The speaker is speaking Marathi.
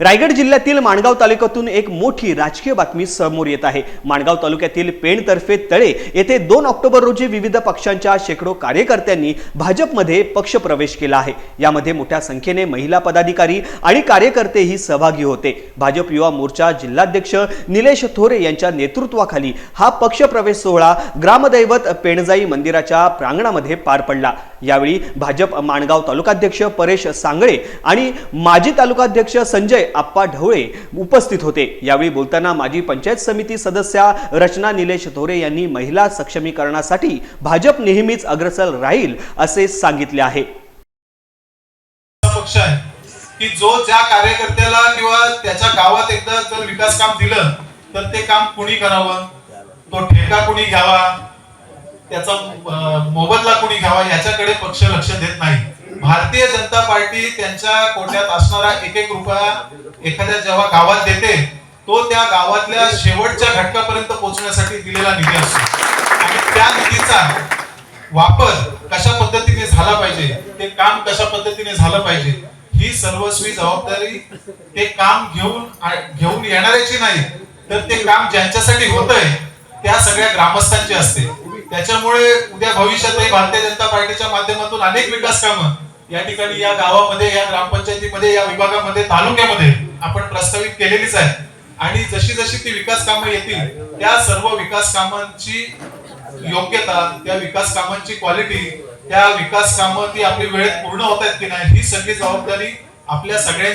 रायगड जिल्ह्यातील माणगाव तालुक्यातून एक मोठी राजकीय बातमी समोर येत आहे. माणगाव तालुक्यातील पेणतर्फे तळे येथे दोन ऑक्टोबर रोजी विविध पक्षांच्या शेकडो कार्यकर्त्यांनी भाजपमध्ये पक्षप्रवेश केला आहे. यामध्ये मोठ्या संख्येने महिला पदाधिकारी आणि कार्यकर्तेही सहभागी होते. भाजप युवा मोर्चा जिल्हाध्यक्ष निलेश थोरे यांच्या नेतृत्वाखाली हा पक्षप्रवेश सोहळा ग्रामदैवत पेणजाई मंदिराच्या प्रांगणामध्ये पार पडला. यावेळी भाजप माणगाव तालुकाध्यक्ष परेश सांगळे आणि माजी तालुकाध्यक्ष संजय आप्पा ढवळे उपस्थित होते. यावेळी बोलताना माजी पंचायत समिती सदस्या रचना निलेश थोरे यांनी महिला सक्षमीकरणासाठी भाजप नेहमीच अग्रसर राहील असे सांगितले आहे. पक्ष आहे की जो ज्या कार्यकर्त्याला किंवा त्याच्या गावात एकदा जर विकास काम दिलं तर ते काम कुणी करावं? तो ठेका कुणी घ्यावा? त्याचा मोबदला कुणी घ्यावा? याच्याकडे पक्ष लक्ष देत नाही. भारतीय जनता पार्टी त्यांच्या कोट्यात असणारा एक एक रुपया एखाद्या जेव्हा गावात देते तो त्या गावातल्या शेवटच्या घटकापर्यंत पोहोचण्यासाठी दिलेला निधी असतो. आणि त्या निधीचा वापर कशा पद्धतीने झाला पाहिजे ते काम कशा पद्धतीने झालं पाहिजे ही सर्वस्वी जबाबदारी ते काम घेऊन घेऊन येणाऱ्याची नाही तर ते काम ज्यांच्यासाठी होतंय त्या सगळ्या ग्रामस्थांची असते. त्याच्यामुळे उद्या भविष्यातही भारतीय जनता पार्टीच्या माध्यमातून अनेक विकास कामं या ठिकाणी या गावामध्ये या ग्रामपंचायतीमध्ये या विभागामध्ये तालुक्यामध्ये आपण प्रस्तावित केलेलीच आहे. आणि जशी जशी ती विकास कामं येतील त्या सर्व विकास कामांची योग्यता त्या विकास कामांची क्वालिटी त्या विकास कामं ती आपली वेळेत पूर्ण होत आहेत की नाही ही सगळी जबाबदारी आपल्या सगळ्या